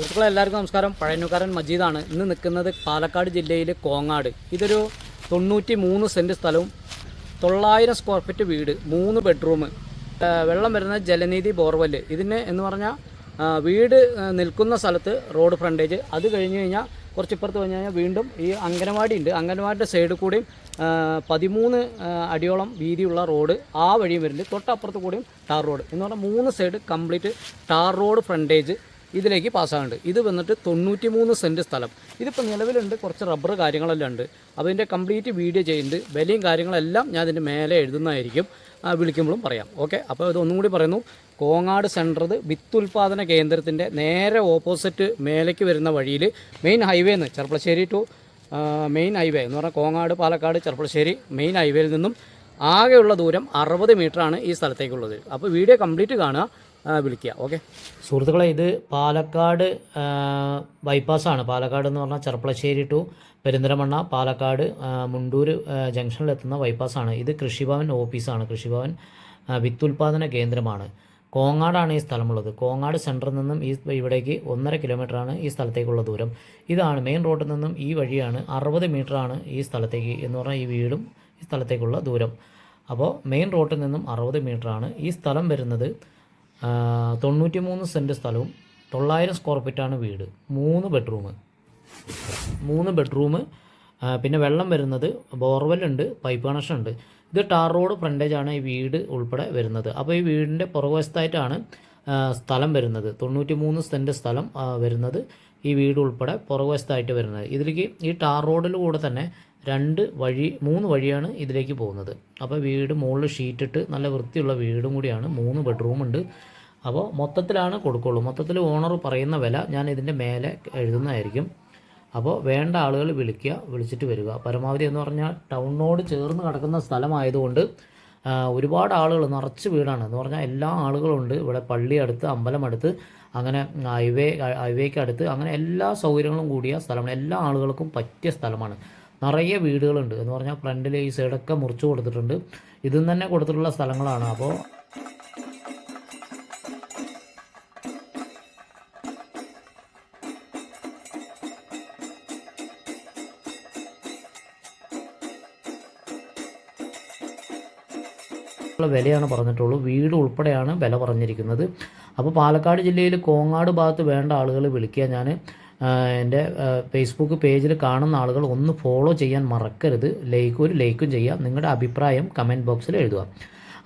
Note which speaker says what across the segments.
Speaker 1: സുഹൃത്തുക്കളെ എല്ലാവർക്കും നമസ്കാരം. പഴയനുകാരൻ മജീദാണ്. ഇന്ന് നിൽക്കുന്നത് പാലക്കാട് ജില്ലയിലെ കോങ്ങാട്. ഇതൊരു തൊണ്ണൂറ്റി മൂന്ന് സെന്റ് സ്ഥലവും തൊള്ളായിരം സ്ക്വയർ ഫീറ്റ് വീട് മൂന്ന് ബെഡ്റൂം വെള്ളം വരുന്ന ജലനീതി ബോർവെൽ. ഇതിന് എന്ന് പറഞ്ഞാൽ വീട് നിൽക്കുന്ന സ്ഥലത്ത് റോഡ് ഫ്രണ്ടേജ് അത് കഴിഞ്ഞ് കഴിഞ്ഞാൽ കുറച്ച് ഇപ്പുറത്ത് കഴിഞ്ഞ് കഴിഞ്ഞാൽ വീണ്ടും ഈ അംഗനവാടി ഉണ്ട്. അംഗനവാടിയുടെ സൈഡിൽ കൂടിയും പതിമൂന്ന് അടിയോളം വീതിയുള്ള റോഡ് ആ വഴിയും വരുന്നുണ്ട്. തൊട്ടപ്പുറത്ത് കൂടിയും ടാർ റോഡ്. എന്ന് പറഞ്ഞാൽ മൂന്ന് side complete tar road frontage ഇതിലേക്ക് പാസ്സാകുന്നുണ്ട് ഇത് വന്നിട്ട് തൊണ്ണൂറ്റി മൂന്ന് സെന്റ് സ്ഥലം. ഇതിപ്പോൾ നിലവിലുണ്ട് കുറച്ച് റബ്ബർ കാര്യങ്ങളെല്ലാം ഉണ്ട്. അപ്പോൾ ഇതിന്റെ കംപ്ലീറ്റ് വീഡിയോ ചെയ്യുന്നുണ്ട്. വിലയും കാര്യങ്ങളെല്ലാം ഞാൻ ഇതിന്റെ മേലെ എഴുതുന്നതായിരിക്കും. വിളിക്കുമ്പോഴും പറയാം. ഓക്കെ? അപ്പോൾ ഇതൊന്നും കൂടി പറയുന്നു. കോങ്ങാട് സെന്റർ വിത്തുൽപാദന കേന്ദ്രത്തിന്റെ നേരെ ഓപ്പോസിറ്റ് മേലേക്ക് വരുന്ന വഴിയിൽ മെയിൻ ഹൈവേ നിന്ന് ചെർപ്പളശ്ശേരി ടു മെയിൻ ഹൈവേ എന്ന് പറഞ്ഞാൽ കോങ്ങാട് പാലക്കാട് ചെർപ്പളശ്ശേരി മെയിൻ ഹൈവേയിൽ നിന്നും ആകെയുള്ള ദൂരം അറുപത് ആണ് ഈ സ്ഥലത്തേക്കുള്ളത്. അപ്പോൾ വീഡിയോ കംപ്ലീറ്റ് കാണുക. വിളിക്കുക ഓക്കെ. സുഹൃത്തുക്കളെ ഇത് പാലക്കാട് ബൈപ്പാസാണ്. പാലക്കാട് എന്ന് പറഞ്ഞാൽ ചെർപ്പളശ്ശേരി ടു പെരിന്തരമണ്ണ പാലക്കാട് മുണ്ടൂർ ജംഗ്ഷനിലെത്തുന്ന ബൈപ്പാസാണ്. ഇത് കൃഷിഭവൻ ഓഫീസാണ്. കൃഷിഭവൻ വിത്തുൽപാദന കേന്ദ്രമാണ്. കോങ്ങാടാണ് ഈ സ്ഥലമുള്ളത്. കോങ്ങാട് സെന്ററിൽ നിന്നും ഈ ഇവിടേക്ക് ഒന്നര കിലോമീറ്ററാണ് ഈ സ്ഥലത്തേക്കുള്ള ദൂരം. ഇതാണ് മെയിൻ റോഡിൽ നിന്നും ഈ വഴിയാണ് അറുപത് മീറ്ററാണ് ഈ സ്ഥലത്തേക്ക് എന്ന് പറഞ്ഞാൽ ഈ വീടും ഈ സ്ഥലത്തേക്കുള്ള ദൂരം. അപ്പോൾ മെയിൻ റോഡിൽ നിന്നും അറുപത് മീറ്ററാണ് ഈ സ്ഥലം വരുന്നത്. തൊണ്ണൂറ്റി മൂന്ന് സെന്റ് സ്ഥലവും തൊള്ളായിരം സ്ക്വയർ ഫീറ്റാണ് വീട്. മൂന്ന് ബെഡ്റൂം മൂന്ന് ബെഡ്റൂം പിന്നെ വെള്ളം വരുന്നത് ബോർവെൽ ഉണ്ട് പൈപ്പ് കണക്ഷൻ ഉണ്ട്. ഇത് ടാർ റോഡ് ഫ്രണ്ടേജ് ആണ് ഈ വീട് ഉൾപ്പെടെ വരുന്നത്. അപ്പോൾ ഈ വീടിന്റെ പുറകുവശത്തായിട്ടാണ് സ്ഥലം വരുന്നത്. തൊണ്ണൂറ്റി മൂന്ന് സെന്റ് സ്ഥലം വരുന്നത് ഈ വീട് ഉൾപ്പെടെ പുറകുവശത്തായിട്ട് വരുന്നത്. ഇതിലേക്ക് ഈ ടാർ റോഡിലൂടെ തന്നെ രണ്ട് വഴി മൂന്ന് വഴിയാണ് ഇതിലേക്ക് പോകുന്നത്. അപ്പോൾ വീട് മുകളിൽ ഷീറ്റിട്ട് നല്ല വൃത്തിയുള്ള വീടും കൂടിയാണ്. മൂന്ന് ബെഡ്റൂം ഉണ്ട്. അപ്പോൾ മൊത്തത്തിലാണ് കൊടുക്കുള്ളൂ. മൊത്തത്തിൽ ഓണർ പറയുന്ന വില ഞാൻ ഇതിന്റെ മേലെ എഴുതുന്നതായിരിക്കും. അപ്പോൾ വേണ്ട ആളുകൾ വിളിക്കുക വിളിച്ചിട്ട് വരിക. പരമാവധി എന്ന് പറഞ്ഞാൽ ടൗണിനോട് ചേർന്ന് കിടക്കുന്ന സ്ഥലമായതുകൊണ്ട് ഒരുപാട് ആളുകൾ നിറച്ച് വീടാണ്. എന്ന് പറഞ്ഞാൽ എല്ലാ ആളുകളുണ്ട് ഇവിടെ പള്ളി അടുത്ത് അമ്പലം അടുത്ത് അങ്ങനെ ഹൈവേ ഹൈവേക്ക് അടുത്ത് അങ്ങനെ എല്ലാ സൗകര്യങ്ങളും കൂടിയ സ്ഥലമാണ്. എല്ലാ ആളുകൾക്കും പറ്റിയ സ്ഥലമാണ്. നിറയെ വീടുകളുണ്ട്. എന്ന് പറഞ്ഞാൽ ഫ്രണ്ടിൽ ഈ സൈഡൊക്കെ മുറിച്ചു കൊടുത്തിട്ടുണ്ട്. ഇതും തന്നെ കൊടുത്തിട്ടുള്ള സ്ഥലങ്ങളാണ്. അപ്പോൾ വിലയാണ് പറഞ്ഞിട്ടുള്ളൂ. വീട് ഉൾപ്പെടെയാണ് വില പറഞ്ഞിരിക്കുന്നത്. അപ്പോൾ പാലക്കാട് ജില്ലയിൽ കോങ്ങാട് ഭാഗത്ത് വേണ്ട ആളുകൾ വിളിക്കുക ഞാൻ എന്റെ ഫേസ്ബുക്ക് പേജിൽ കാണുന്ന ആളുകൾ ഒന്ന് ഫോളോ ചെയ്യാൻ മറക്കരുത്. ലൈക്ക് ഒരു ലൈക്കും ചെയ്യുക നിങ്ങളുടെ അഭിപ്രായം കമന്റ് ബോക്സിൽ എഴുതുക.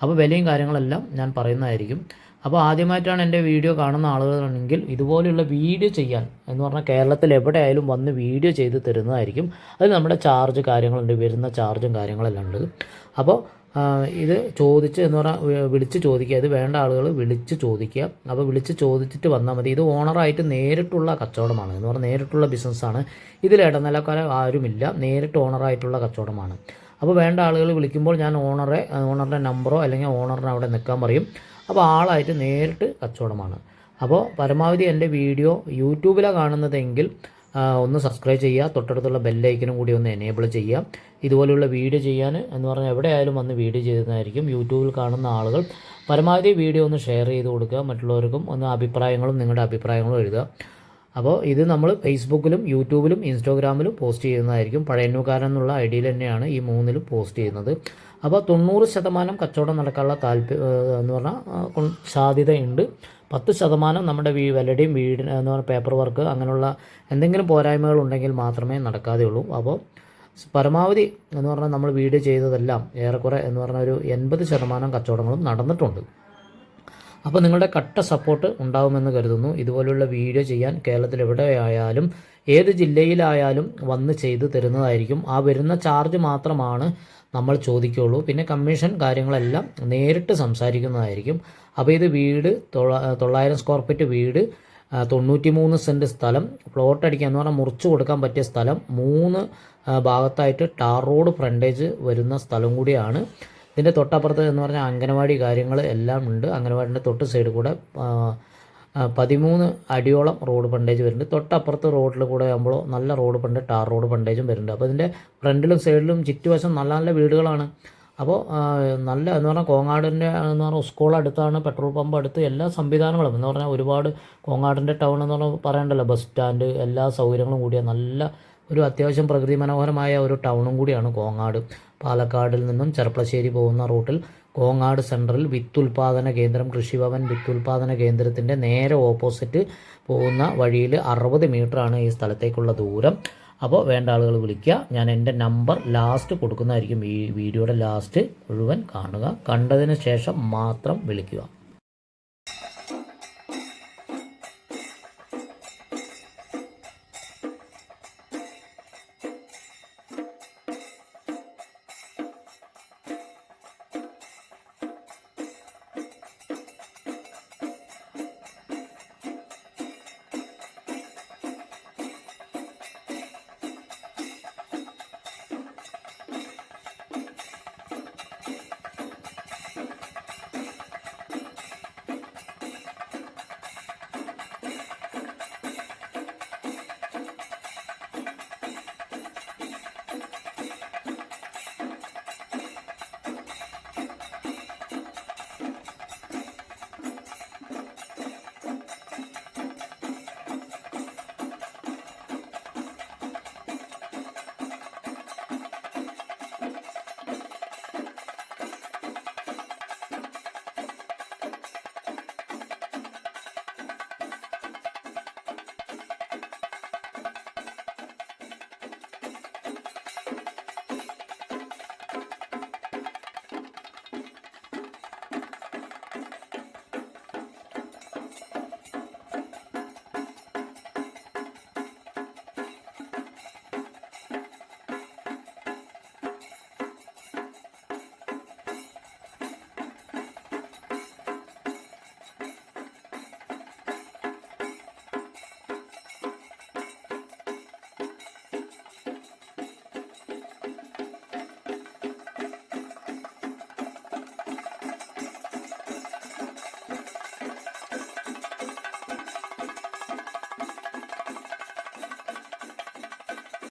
Speaker 1: അപ്പോൾ വിലയും കാര്യങ്ങളെല്ലാം ഞാൻ പറയുന്നതായിരിക്കും. അപ്പോൾ ആദ്യമായിട്ടാണ് എന്റെ വീഡിയോ കാണുന്ന ആളുകളാണെങ്കിൽ ഇതുപോലെയുള്ള വീഡിയോ ചെയ്യാൻ എന്ന് പറഞ്ഞാൽ കേരളത്തിൽ എവിടെയായാലും വന്ന് വീഡിയോ ചെയ്ത് തരുന്നതായിരിക്കും. അതിൽ നമ്മുടെ ചാർജ് കാര്യങ്ങളുണ്ട് വരുന്ന ചാർജും കാര്യങ്ങളെല്ലാം ഉണ്ട്. അപ്പോൾ ഇത് ചോദിച്ച് എന്ന് പറഞ്ഞാൽ വിളിച്ച് ചോദിക്കുക. ഇത് വേണ്ട ആളുകൾ വിളിച്ച് ചോദിക്കുക. അപ്പോൾ വിളിച്ച് ചോദിച്ചിട്ട് വന്നാൽ മതി. ഇത് ഓണറായിട്ട് നേരിട്ടുള്ള കച്ചവടമാണ് എന്ന് പറഞ്ഞാൽ നേരിട്ടുള്ള ബിസിനസ്സാണ് ഇതിൽ ഇടനിലക്കാരെ ആരുമില്ല. നേരിട്ട് ഓണറായിട്ടുള്ള കച്ചവടമാണ്. അപ്പോൾ വേണ്ട ആളുകൾ വിളിക്കുമ്പോൾ ഞാൻ ഓണറെ ഓണറിന്റെ നമ്പറോ അല്ലെങ്കിൽ ഓണറിനെ അവിടെ നിൽക്കാൻ പറയും. അപ്പോൾ ആളായിട്ട് നേരിട്ട് കച്ചവടമാണ്. അപ്പോൾ പരമാവധി എന്റെ വീഡിയോ യൂട്യൂബിലാണ് കാണുന്നതെങ്കിൽ ഒന്ന് സബ്സ്ക്രൈബ് ചെയ്യുക. തൊട്ടടുത്തുള്ള ബെല്ലൈക്കനും കൂടി ഒന്ന് എനേബിൾ ചെയ്യുക. ഇതുപോലെയുള്ള വീഡിയോ ചെയ്യാൻ എന്ന് പറഞ്ഞാൽ എവിടെയായാലും വന്ന് വീഡിയോ ചെയ്യുന്നതായിരിക്കും യൂട്യൂബിൽ കാണുന്ന ആളുകൾ പരമാവധി വീഡിയോ ഒന്ന് ഷെയർ ചെയ്ത് കൊടുക്കുക. മറ്റുള്ളവർക്കും ഒന്ന് അഭിപ്രായങ്ങളും നിങ്ങളുടെ അഭിപ്രായങ്ങളും എഴുതുക. അപ്പോൾ ഇത് നമ്മൾ ഫേസ്ബുക്കിലും യൂട്യൂബിലും ഇൻസ്റ്റാഗ്രാമിലും പോസ്റ്റ് ചെയ്യുന്നതായിരിക്കും. പഴയന്നൂക്കാരൻ എന്നുള്ള ഐ ഡിയിൽ തന്നെയാണ് ഈ മൂന്നിലും പോസ്റ്റ് ചെയ്യുന്നത്. അപ്പോൾ തൊണ്ണൂറ് ശതമാനം കച്ചവടം നടക്കാനുള്ള താല്പര്യം എന്ന് പറഞ്ഞാൽ സാധ്യതയുണ്ട്. പത്ത് ശതമാനം നമ്മുടെ വീ വിലയുടെയും വീടിന് എന്ന് പറഞ്ഞാൽ പേപ്പർ വർക്ക് അങ്ങനെയുള്ള എന്തെങ്കിലും പോരായ്മകൾ ഉണ്ടെങ്കിൽ മാത്രമേ നടക്കാതെയുള്ളൂ. അപ്പോൾ പരമാവധി എന്ന് പറഞ്ഞാൽ നമ്മൾ വീഡിയോ ചെയ്തതെല്ലാം ഏറെക്കുറെ എന്ന് പറഞ്ഞാൽ ഒരു എൺപത് ശതമാനം കച്ചവടങ്ങളും നടന്നിട്ടുണ്ട്. അപ്പോൾ നിങ്ങളുടെ കട്ട സപ്പോർട്ട് ഉണ്ടാകുമെന്ന് കരുതുന്നു. ഇതുപോലുള്ള വീഡിയോ ചെയ്യാൻ കേരളത്തിൽ എവിടെയായാലും ഏത് ജില്ലയിലായാലും വന്ന് ചെയ്ത് തരുന്നതായിരിക്കും. ആ വരുന്ന ചാർജ് മാത്രമാണ് നമ്മൾ ചോദിക്കുകയുള്ളൂ പിന്നെ കമ്മീഷൻ കാര്യങ്ങളെല്ലാം നേരിട്ട് സംസാരിക്കുന്നതായിരിക്കും. അപ്പോൾ ഇത് വീട് തൊള്ള തൊള്ളായിരം സ്ക്വയർ ഫീറ്റ് വീട് തൊണ്ണൂറ്റി മൂന്ന് സെന്റ് സ്ഥലം പ്ലോട്ട് അടിക്കുക എന്ന് പറഞ്ഞാൽ മുറിച്ച് കൊടുക്കാൻ പറ്റിയ സ്ഥലം മൂന്ന് ഭാഗത്തായിട്ട് ടാർ റോഡ് ഫ്രണ്ടേജ് വരുന്ന സ്ഥലം കൂടിയാണ്. ഇതിന്റെ തൊട്ടപ്പുറത്ത് എന്ന് പറഞ്ഞാൽ അംഗനവാടി കാര്യങ്ങൾ എല്ലാം ഉണ്ട്. അംഗനവാടിന്റെ തൊട്ട് സൈഡ് കൂടെ പതിമൂന്ന് അടിയോളം റോഡ് ബണ്ടേജ് വരുന്നുണ്ട്. തൊട്ടപ്പുറത്ത് റോഡിൽ കൂടെ ആകുമ്പോൾ നല്ല റോഡ് ബണ്ട് ടാർ റോഡ് ബണ്ടേജും വരുന്നുണ്ട്. അപ്പോൾ ഇതിന്റെ ഫ്രണ്ടിലും സൈഡിലും ചുറ്റുവശം നല്ല നല്ല വീടുകളാണ്. അപ്പോൾ നല്ല എന്ന് പറഞ്ഞാൽ കോങ്ങാടിന്റെ എന്ന് പറഞ്ഞാൽ സ്കൂൾ അടുത്താണ് പെട്രോൾ പമ്പ് അടുത്ത് എല്ലാ സംവിധാനങ്ങളും. എന്ന് പറഞ്ഞാൽ ഒരുപാട് കോങ്ങാടിന്റെ ടൗൺ എന്ന് പറഞ്ഞാൽ പറയണ്ടല്ലോ ബസ് സ്റ്റാൻഡ് എല്ലാ സൗകര്യങ്ങളും കൂടിയ നല്ല ഒരു അത്യാവശ്യം പ്രകൃതി മനോഹരമായ ഒരു ടൗണും കൂടിയാണ് കോങ്ങാട്. പാലക്കാടിൽ നിന്നും ചെർപ്പളശ്ശേരി പോകുന്ന റൂട്ടിൽ കോങ്ങാട് സെൻട്രൽ വിത്തുൽപാദന കേന്ദ്രം കൃഷിഭവൻ വിത്തുൽപാദന കേന്ദ്രത്തിന്റെ നേരെ ഓപ്പോസിറ്റ് പോകുന്ന വഴിയിൽ അറുപത് മീറ്ററാണ് ഈ സ്ഥലത്തേക്കുള്ള ദൂരം. അപ്പോൾ വേണ്ട ആളുകൾ വിളിക്കുക. ഞാൻ എന്റെ നമ്പർ ലാസ്റ്റ് കൊടുക്കുന്നതായിരിക്കും ഈ വീഡിയോയുടെ ലാസ്റ്റ് മുഴുവൻ കാണുക. കണ്ടതിന് ശേഷം മാത്രം വിളിക്കുക.